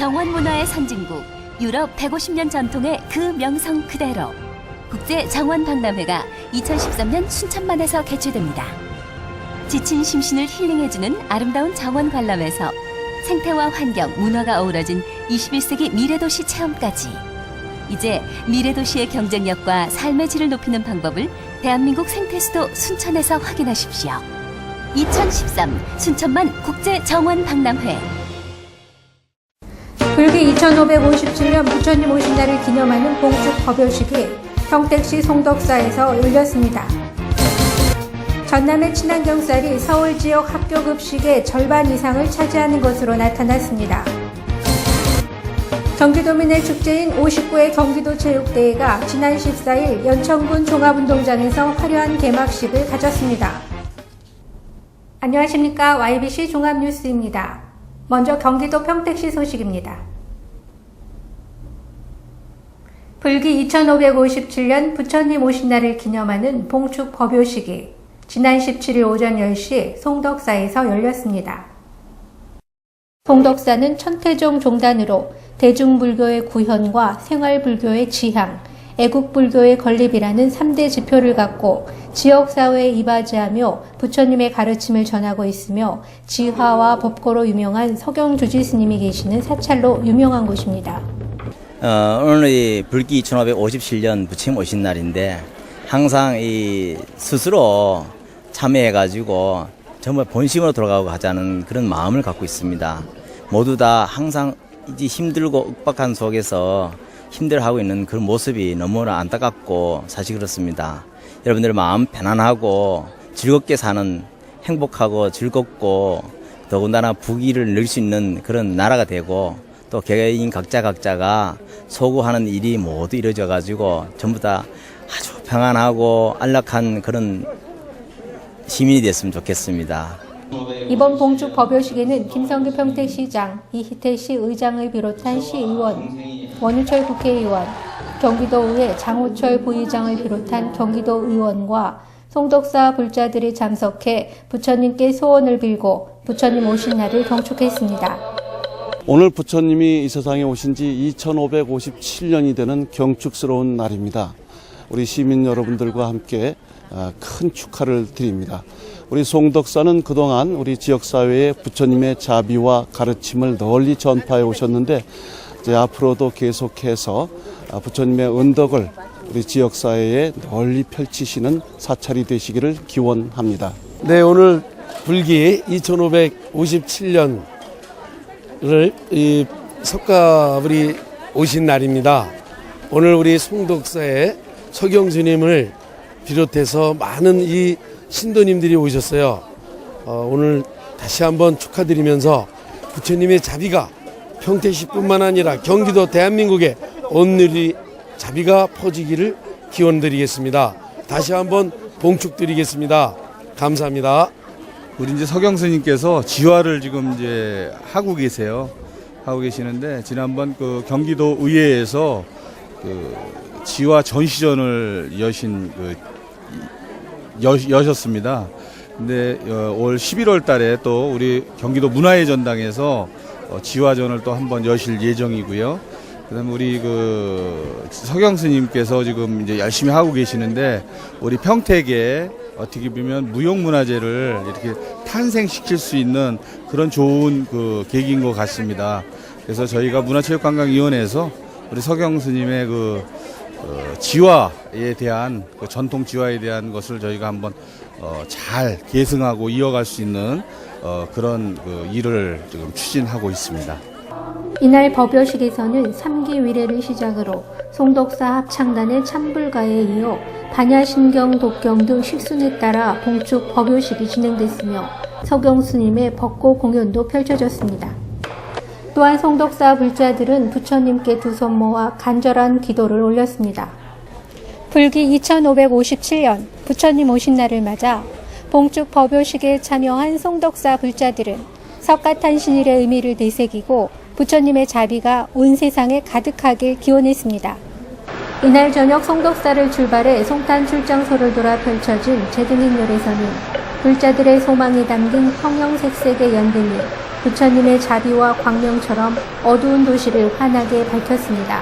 정원 문화의 선진국 유럽 150년 전통의 그 명성 그대로 국제 정원 박람회가 2013년 순천만에서 개최됩니다. 지친 심신을 힐링해주는 아름다운 정원 관람에서 생태와 환경, 문화가 어우러진 21세기 미래도시 체험까지 이제 미래도시의 경쟁력과 삶의 질을 높이는 방법을 대한민국 생태수도 순천에서 확인하십시오. 2013 순천만 국제 정원 박람회 불기 2557년 부처님 오신 날을 기념하는 봉축 법요식이 평택시 송덕사에서 열렸습니다. 전남의 친환경 쌀이 서울 지역 학교 급식의 절반 이상을 차지하는 것으로 나타났습니다. 경기도민의 축제인 59회 경기도 체육대회가 지난 14일 연천군 종합운동장에서 화려한 개막식을 가졌습니다. 안녕하십니까. YBC 종합뉴스입니다. 먼저 경기도 평택시 소식입니다. 불기 2557년 부처님 오신 날을 기념하는 봉축 법요식이 지난 17일 오전 10시 송덕사에서 열렸습니다. 송덕사는 천태종 종단으로 대중불교의 구현과 생활불교의 지향, 애국불교의 건립이라는 3대 지표를 갖고 지역사회에 이바지하며 부처님의 가르침을 전하고 있으며 지화와 법고로 유명한 서경주지 스님이 계시는 사찰로 유명한 곳입니다. 어, 오늘이 불기 2557년 부처님 오신 날인데 항상 이 스스로 참여해가지고 정말 본심으로 돌아가고 하자는 그런 마음을 갖고 있습니다. 모두 다 항상 이제 힘들고 윽박한 속에서 힘들어하고 있는 그런 모습이 너무나 안타깝고 사실 그렇습니다. 여러분들 마음 편안하고 즐겁게 사는 행복하고 즐겁고 더군다나 부귀를 늘 수 있는 그런 나라가 되고 또 개개인 각자 각자가 소구하는 일이 모두 이루어져 가지고 전부 다 아주 평안하고 안락한 그런 시민이 됐으면 좋겠습니다. 이번 봉축 법요식에는 김성규 평택시장, 이희태 시 의장을 비롯한 시의원, 원유철 국회의원, 경기도의회 장호철 부의장을 비롯한 경기도 의원과 송덕사 불자들이 참석해 부처님께 소원을 빌고 부처님 오신 날을 경축했습니다. 오늘 부처님이 이 세상에 오신 지 2557년이 되는 경축스러운 날입니다. 우리 시민 여러분들과 함께 아, 큰 축하를 드립니다. 우리 송덕사는 그동안 우리 지역사회에 부처님의 자비와 가르침을 널리 전파해 오셨는데 이제 앞으로도 계속해서 아, 부처님의 은덕을 우리 지역사회에 널리 펼치시는 사찰이 되시기를 기원합니다. 네, 오늘 불기 2557년을 이 석가불이 오신 날입니다. 오늘 우리 송덕사에 서경주님을 비롯해서 많은 이 신도님들이 오셨어요. 어, 오늘 다시 한번 축하드리면서 부처님의 자비가 평택시뿐만 아니라 경기도 대한민국에 온누리 자비가 퍼지기를 기원드리겠습니다. 다시 한번 봉축드리겠습니다. 감사합니다. 우리 이제 서경 스님께서 지화를 지금 이제 하고 계세요. 하고 계시는데 지난번 그 경기도 의회에서 그 지화 전시전을 여신 그 여, 여셨습니다. 근데 어, 올 11월 달에 또 우리 경기도 문화의 전당에서 어, 지화전을 또 한번 여실 예정이고요. 그다음에 우리 그 서경 스님께서 지금 이제 열심히 하고 계시는데 우리 평택에 어떻게 보면 무형문화재를 이렇게 탄생시킬 수 있는 그런 좋은 그 계기인 것 같습니다. 그래서 저희가 문화체육관광위원회에서 우리 서경 스님의 그 어, 지화에 대한 그 전통 지화에 대한 것을 저희가 한번 어, 잘 계승하고 이어갈 수 있는 어, 그런 그 일을 지금 추진하고 있습니다. 이날 법요식에서는 삼기 위례를 시작으로 송덕사 합창단의 찬불가에 이어 반야신경, 독경 등 식순에 따라 봉축 법요식이 진행됐으며 서경스님의 벚꽃 공연도 펼쳐졌습니다. 또한 송덕사 불자들은 부처님께 두 손 모아 간절한 기도를 올렸습니다. 불기 2557년 부처님 오신 날을 맞아 봉축 법요식에 참여한 송덕사 불자들은 석가탄신일의 의미를 되새기고 부처님의 자비가 온 세상에 가득하길 기원했습니다. 이날 저녁 송덕사를 출발해 송탄 출장소를 돌아 펼쳐진 제등행렬에서는 불자들의 소망이 담긴 형형색색의 연등이 부처님의 자비와 광명처럼 어두운 도시를 환하게 밝혔습니다.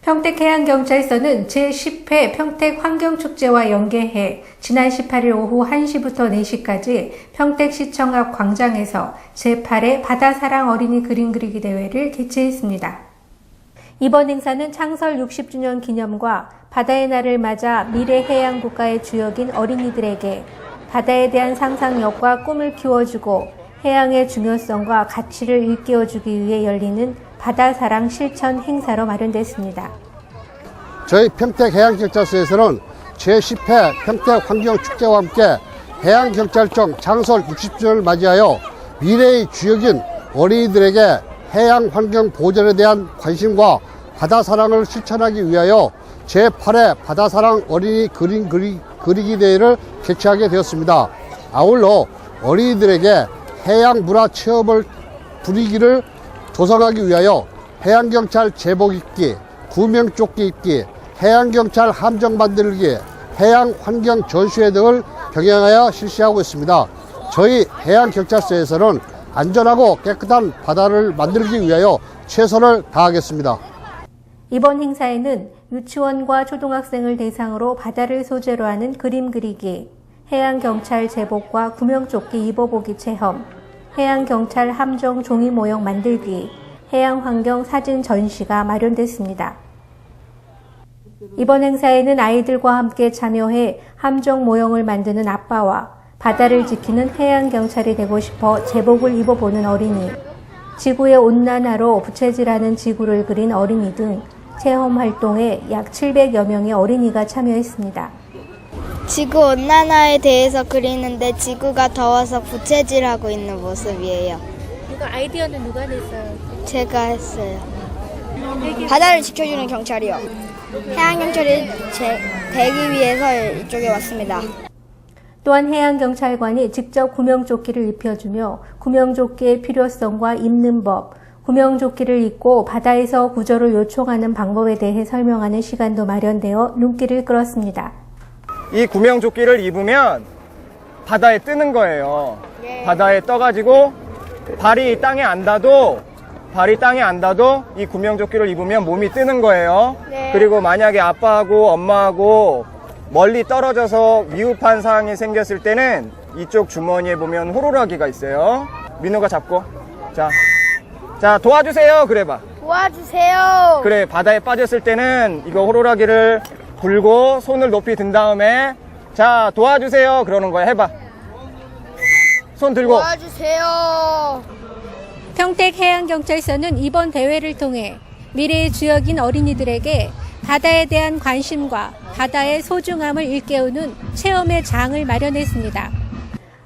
평택 해양경찰서는 제10회 평택 환경축제와 연계해 지난 18일 오후 1시부터 4시까지 평택시청 앞 광장에서 제8회 바다사랑 어린이 그림 그리기 대회를 개최했습니다. 이번 행사는 창설 60주년 기념과 바다의 날을 맞아 미래 해양 국가의 주역인 어린이들에게 바다에 대한 상상력과 꿈을 키워주고 해양의 중요성과 가치를 일깨워주기 위해 열리는 바다사랑 실천 행사로 마련됐습니다. 저희 평택해양경찰서에서는 제10회 평택환경축제와 함께 해양경찰청 창설 60주년을 맞이하여 미래의 주역인 어린이들에게 해양 환경 보전에 대한 관심과 바다 사랑을 실천하기 위하여 제8회 바다사랑 어린이 그림 그리, 그리기 대회를 개최하게 되었습니다. 아울러 어린이들에게 해양 문화 체험을 부리기를 조성하기 위하여 해양경찰 제복 입기, 구명조끼 입기, 해양경찰 함정 만들기, 해양환경 전시회 등을 병행하여 실시하고 있습니다. 저희 해양경찰서에서는 안전하고 깨끗한 바다를 만들기 위하여 최선을 다하겠습니다. 이번 행사에는 유치원과 초등학생을 대상으로 바다를 소재로 하는 그림 그리기, 해양경찰 제복과 구명조끼 입어보기 체험, 해양경찰 함정 종이 모형 만들기, 해양환경 사진 전시가 마련됐습니다. 이번 행사에는 아이들과 함께 참여해 함정 모형을 만드는 아빠와 바다를 지키는 해양경찰이 되고 싶어 제복을 입어보는 어린이, 지구의 온난화로 부채질하는 지구를 그린 어린이 등 체험 활동에 약 700여 명의 어린이가 참여했습니다. 지구 온난화에 대해서 그리는데 지구가 더워서 부채질하고 있는 모습이에요. 이거 아이디어는 누가 냈어요? 제가 했어요. 바다를 지켜주는 경찰이요. 해양 경찰이 제, 되기 위해서 이쪽에 왔습니다. 또한 해양경찰관이 직접 구명조끼를 입혀주며 구명조끼의 필요성과 입는 법, 구명조끼를 입고 바다에서 구조를 요청하는 방법에 대해 설명하는 시간도 마련되어 눈길을 끌었습니다. 이 구명조끼를 입으면 바다에 뜨는 거예요. 바다에 떠가지고 발이 땅에 안 닿아도 발이 땅에 안 닿아도 이 구명조끼를 입으면 몸이 뜨는 거예요. 그리고 만약에 아빠하고 엄마하고 멀리 떨어져서 위급한 상황이 생겼을 때는 이쪽 주머니에 보면 호루라기가 있어요. 민우가 잡고 자, 자 도와주세요. 그래봐. 도와주세요. 그래 바다에 빠졌을 때는 이거 호루라기를 불고 손을 높이 든 다음에 자 도와주세요 그러는 거야 해봐 손 들고 도와주세요. 평택 해양경찰서는 이번 대회를 통해 미래의 주역인 어린이들에게 바다에 대한 관심과 바다의 소중함을 일깨우는 체험의 장을 마련했습니다.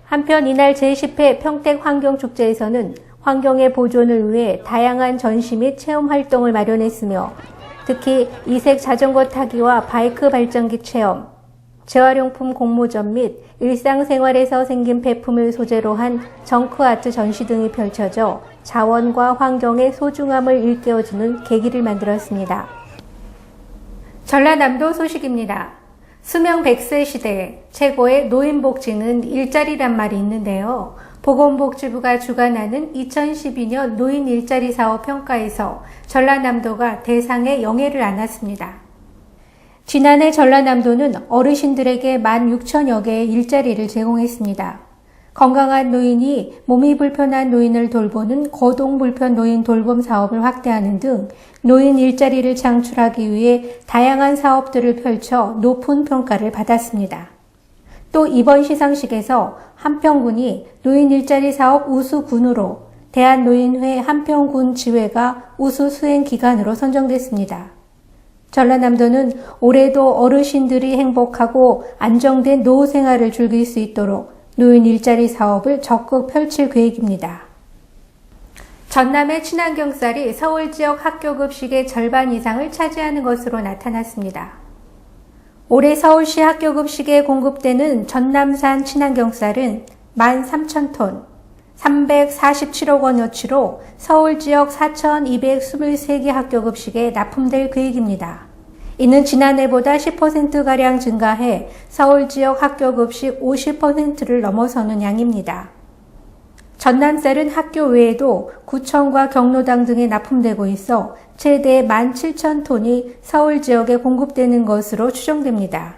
한편 이날 제10회 평택 환경축제에서는 환경의 보존을 위해 다양한 전시 및 체험 활동을 마련했으며 특히 이색 자전거 타기와 바이크 발전기 체험, 재활용품 공모전 및 일상생활에서 생긴 폐품을 소재로 한 정크아트 전시 등이 펼쳐져 자원과 환경의 소중함을 일깨워주는 계기를 만들었습니다. 전라남도 소식입니다. 수명 100세 시대에 최고의 노인복지는 일자리란 말이 있는데요. 보건복지부가 주관하는 2012년 노인 일자리 사업 평가에서 전라남도가 대상에 영예를 안았습니다. 지난해 전라남도는 어르신들에게 16,000여 개의 일자리를 제공했습니다. 건강한 노인이 몸이 불편한 노인을 돌보는 거동 불편 노인 돌봄 사업을 확대하는 등 노인 일자리를 창출하기 위해 다양한 사업들을 펼쳐 높은 평가를 받았습니다. 또 이번 시상식에서 한평군이 노인 일자리 사업 우수군으로 대한노인회 한평군 지회가 우수 수행 기관으로 선정됐습니다. 전라남도는 올해도 어르신들이 행복하고 안정된 노후 생활을 즐길 수 있도록 노인 일자리 사업을 적극 펼칠 계획입니다. 전남의 친환경 쌀이 서울 지역 학교 급식의 절반 이상을 차지하는 것으로 나타났습니다. 올해 서울시 학교 급식에 공급되는 전남산 친환경 쌀은 13,000톤, 347억 원어치로 서울 지역 4,223개 학교 급식에 납품될 계획입니다. 이는 지난해보다 10%가량 증가해 서울 지역 학교 급식 50%를 넘어서는 양입니다. 전남쌀은 학교 외에도 구청과 경로당 등에 납품되고 있어 최대 17,000톤이 서울 지역에 공급되는 것으로 추정됩니다.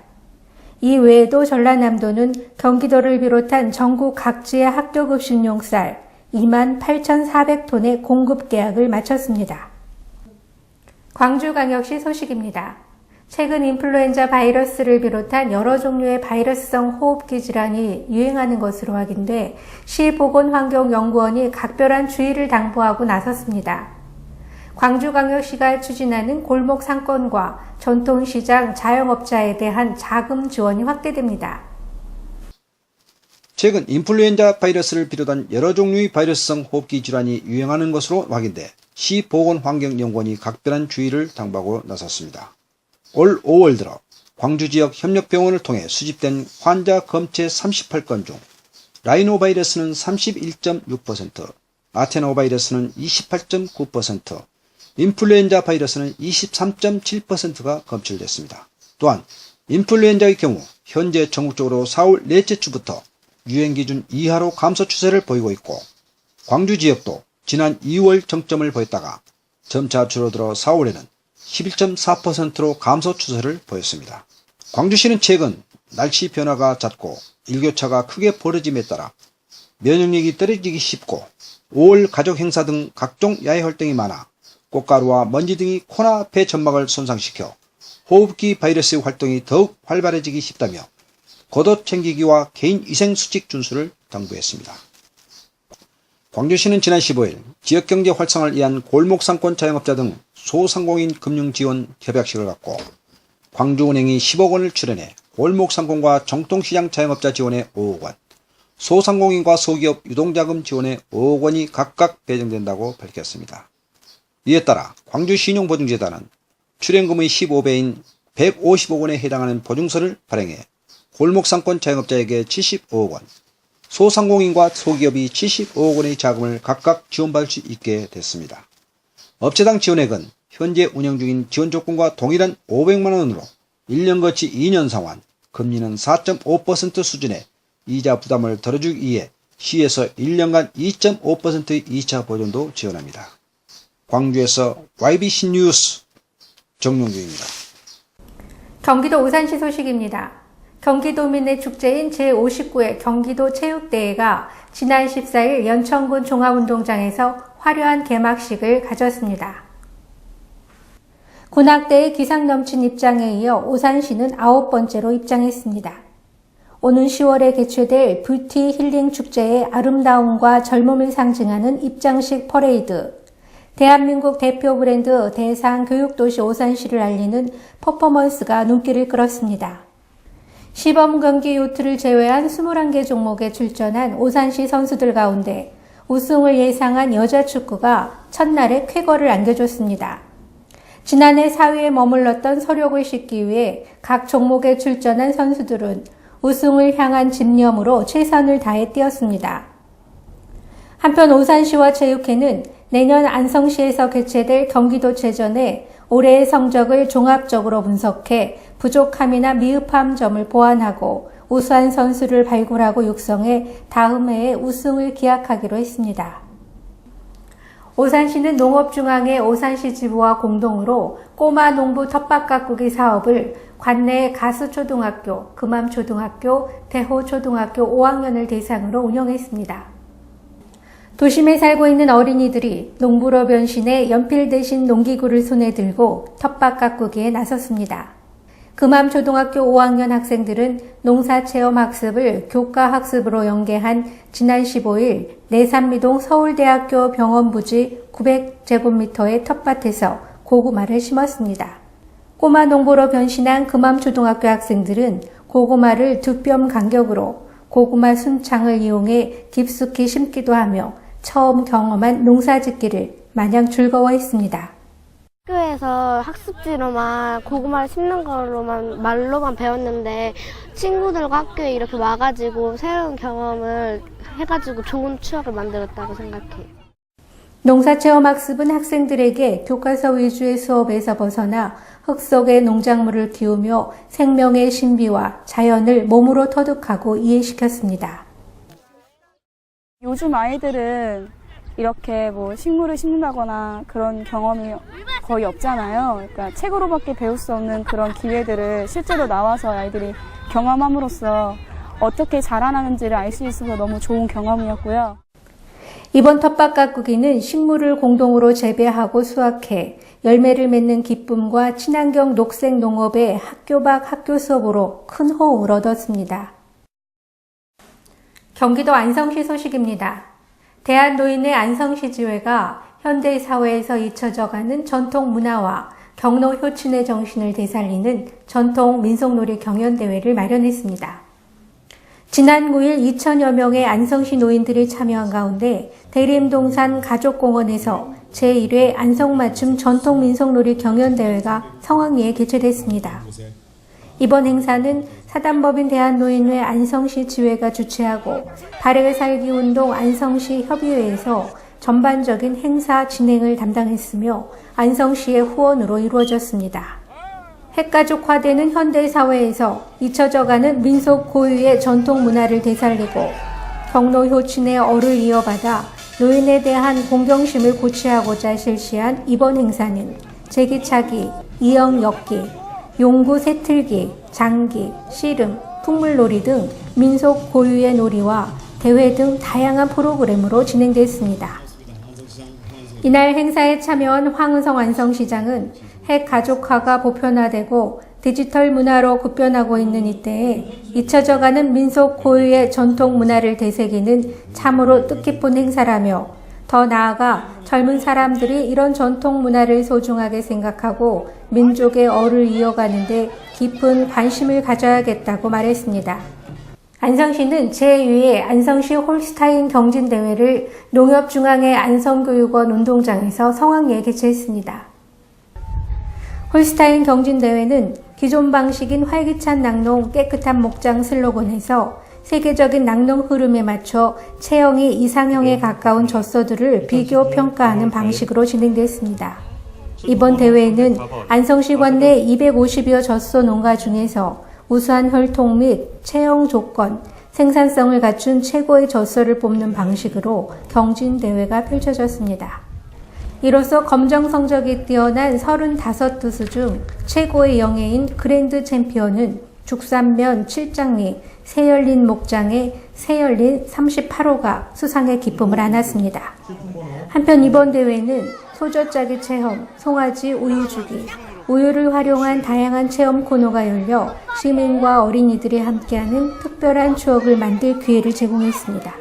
이 외에도 전라남도는 경기도를 비롯한 전국 각지의 학교급식용 쌀 2만 8,400톤의 공급 계약을 마쳤습니다. 광주광역시 소식입니다. 최근 인플루엔자 바이러스를 비롯한 여러 종류의 바이러스성 호흡기 질환이 유행하는 것으로 확인돼 시보건환경연구원이 각별한 주의를 당부하고 나섰습니다. 광주광역시가 추진하는 골목 상권과 전통시장 자영업자에 대한 자금 지원이 확대됩니다. 최근 인플루엔자 바이러스를 비롯한 여러 종류의 바이러스성 호흡기 질환이 유행하는 것으로 확인돼 시보건환경연구원이 각별한 주의를 당부하고 나섰습니다. 올 5월 들어 광주 지역 협력병원을 통해 수집된 환자 검체 38건 중 라이노 바이러스는 31.6%, 아테노 바이러스는 28.9%, 인플루엔자 바이러스는 23.7%가 검출됐습니다. 또한 인플루엔자의 경우 현재 전국적으로 4월 넷째 주부터 유행 기준 이하로 감소 추세를 보이고 있고 광주 지역도 지난 2월 정점을 보였다가 점차 줄어들어 4월에는 11.4%로 감소 추세를 보였습니다. 광주시는 최근 날씨 변화가 잦고 일교차가 크게 벌어짐에 따라 면역력이 떨어지기 쉽고 5월 가족 행사 등 각종 야외 활동이 많아 꽃가루와 먼지 등이 코나 폐 점막을 손상시켜 호흡기 바이러스의 활동이 더욱 활발해지기 쉽다며 겉옷 챙기기와 개인 위생 수칙 준수를 당부했습니다. 광주시는 지난 15일 지역경제 활성화를 위한 골목상권 자영업자 등 소상공인 금융지원 협약식을 갖고 광주은행이 10억 원을 출연해 골목상권과 정통시장 자영업자 지원에 5억 원, 소상공인과 소기업 유동자금 지원에 5억 원이 각각 배정된다고 밝혔습니다. 이에 따라 광주신용보증재단은 출연금의 15배인 150억 원에 해당하는 보증서를 발행해 골목상권 자영업자에게 75억 원, 소상공인과 소기업이 75억 원의 자금을 각각 지원받을 수 있게 됐습니다. 업체당 지원액은 현재 운영 중인 지원 조건과 동일한 500만 원으로 1년 거치 2년 상환, 금리는 4.5% 수준의 이자 부담을 덜어주기 위해 시에서 1년간 2.5%의 2차 보존도 지원합니다. 광주에서 YBC 뉴스 정용규입니다. 경기도 오산시 소식입니다. 경기도민의 축제인 제59회 경기도 체육대회가 지난 14일 연천군 종합운동장에서 화려한 개막식을 가졌습니다. 군악대의 기상 넘친 입장에 이어 오산시는 아홉 번째로 입장했습니다. 오는 10월에 개최될 뷰티 힐링 축제의 아름다움과 젊음을 상징하는 입장식 퍼레이드, 대한민국 대표 브랜드 대상 교육도시 오산시를 알리는 퍼포먼스가 눈길을 끌었습니다. 시범 경기 요트를 제외한 21개 종목에 출전한 오산시 선수들 가운데 우승을 예상한 여자 축구가 첫날에 쾌거를 안겨줬습니다. 지난해 4위에 머물렀던 서력을 싣기 위해 각 종목에 출전한 선수들은 우승을 향한 집념으로 최선을 다해 뛰었습니다. 한편 오산시와 체육회는 내년 안성시에서 개최될 경기도체전에 올해의 성적을 종합적으로 분석해 부족함이나 미흡함 점을 보완하고 우수한 선수를 발굴하고 육성해 다음 해에 우승을 기약하기로 했습니다. 오산시는 농업중앙회 오산시 지부와 공동으로 꼬마 농부 텃밭 가꾸기 사업을 관내 가수초등학교, 금암초등학교, 대호초등학교 5학년을 대상으로 운영했습니다. 도심에 살고 있는 어린이들이 농부로 변신해 연필 대신 농기구를 손에 들고 텃밭 가꾸기에 나섰습니다. 금암초등학교 5학년 학생들은 농사체험 학습을 교과학습으로 연계한 지난 15일 내산미동 서울대학교 병원 부지 900제곱미터의 텃밭에서 고구마를 심었습니다. 꼬마 농부로 변신한 금암초등학교 학생들은 고구마를 두 뼘 간격으로 고구마 순창을 이용해 깊숙이 심기도 하며 처음 경험한 농사짓기를 마냥 즐거워했습니다. 학교에서 학습지로만 고구마를 심는 걸로만 말로만 배웠는데 친구들과 학교에 이렇게 와가지고 새로운 경험을 해가지고 좋은 추억을 만들었다고 생각해요. 농사체험 학습은 학생들에게 교과서 위주의 수업에서 벗어나 흙 속의 농작물을 키우며 생명의 신비와 자연을 몸으로 터득하고 이해시켰습니다. 요즘 아이들은 이렇게 뭐 식물을 심는다거나 그런 경험이 거의 없잖아요. 그러니까 책으로밖에 배울 수 없는 그런 기회들을 실제로 나와서 아이들이 경험함으로써 어떻게 자라나는지를 알 수 있어서 너무 좋은 경험이었고요. 이번 텃밭 가꾸기는 식물을 공동으로 재배하고 수확해 열매를 맺는 기쁨과 친환경 녹색 농업의 학교 밖 학교 수업으로 큰 호응을 얻었습니다. 경기도 안성시 소식입니다. 대한노인의 안성시 지회가 현대 사회에서 잊혀져가는 전통 문화와 경로 효친의 정신을 되살리는 전통 민속놀이 경연대회를 마련했습니다. 지난 9일 2천여 명의 안성시 노인들이 참여한 가운데 대림동산 가족공원에서 제1회 안성맞춤 전통 민속놀이 경연대회가 성황리에 개최됐습니다. 이번 행사는 사단법인 대한노인회 안성시 지회가 주최하고 바르게 살기 운동 안성시 협의회에서 전반적인 행사 진행을 담당했으며 안성시의 후원으로 이루어졌습니다. 핵가족화되는 현대 사회에서 잊혀져가는 민속 고유의 전통 문화를 되살리고 경로 효친의 어를 이어받아 노인에 대한 공경심을 고취하고자 실시한 이번 행사는 제기차기, 이영역기, 용구 새틀기, 장기, 씨름, 풍물놀이 등 민속 고유의 놀이와 대회 등 다양한 프로그램으로 진행됐습니다. 이날 행사에 참여한 황은성 안성시장은 핵 가족화가 보편화되고 디지털 문화로 급변하고 있는 이때에 잊혀져가는 민속 고유의 전통 문화를 되새기는 참으로 뜻깊은 행사라며 더 나아가 젊은 사람들이 이런 전통 문화를 소중하게 생각하고 민족의 어를 이어가는데 깊은 관심을 가져야겠다고 말했습니다. 안성시는 제2회 안성시 홀스타인 경진대회를 농협중앙회 안성교육원 운동장에서 성황리에 개최했습니다. 홀스타인 경진대회는 기존 방식인 활기찬 낙농 깨끗한 목장 슬로건에서 세계적인 낙농 흐름에 맞춰 체형이 이상형에 가까운 젖소들을 비교 평가하는 방식으로 진행됐습니다. 이번 대회에는 안성시 관내 250여 젖소 농가 중에서 우수한 혈통 및 체형 조건, 생산성을 갖춘 최고의 젖소를 뽑는 방식으로 경진 대회가 펼쳐졌습니다. 이로써 검정 성적이 뛰어난 35투수 중 최고의 영예인 그랜드 챔피언은 죽산면 7장리 새열린 목장의 새열린 38호가 수상의 기쁨을 안았습니다. 한편 이번 대회는 소저짜기 체험, 송아지 우유 주기, 우유를 활용한 다양한 체험 코너가 열려 시민과 어린이들이 함께하는 특별한 추억을 만들 기회를 제공했습니다.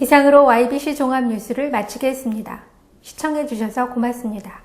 이상으로 YBC 종합뉴스를 마치겠습니다. 시청해주셔서 고맙습니다.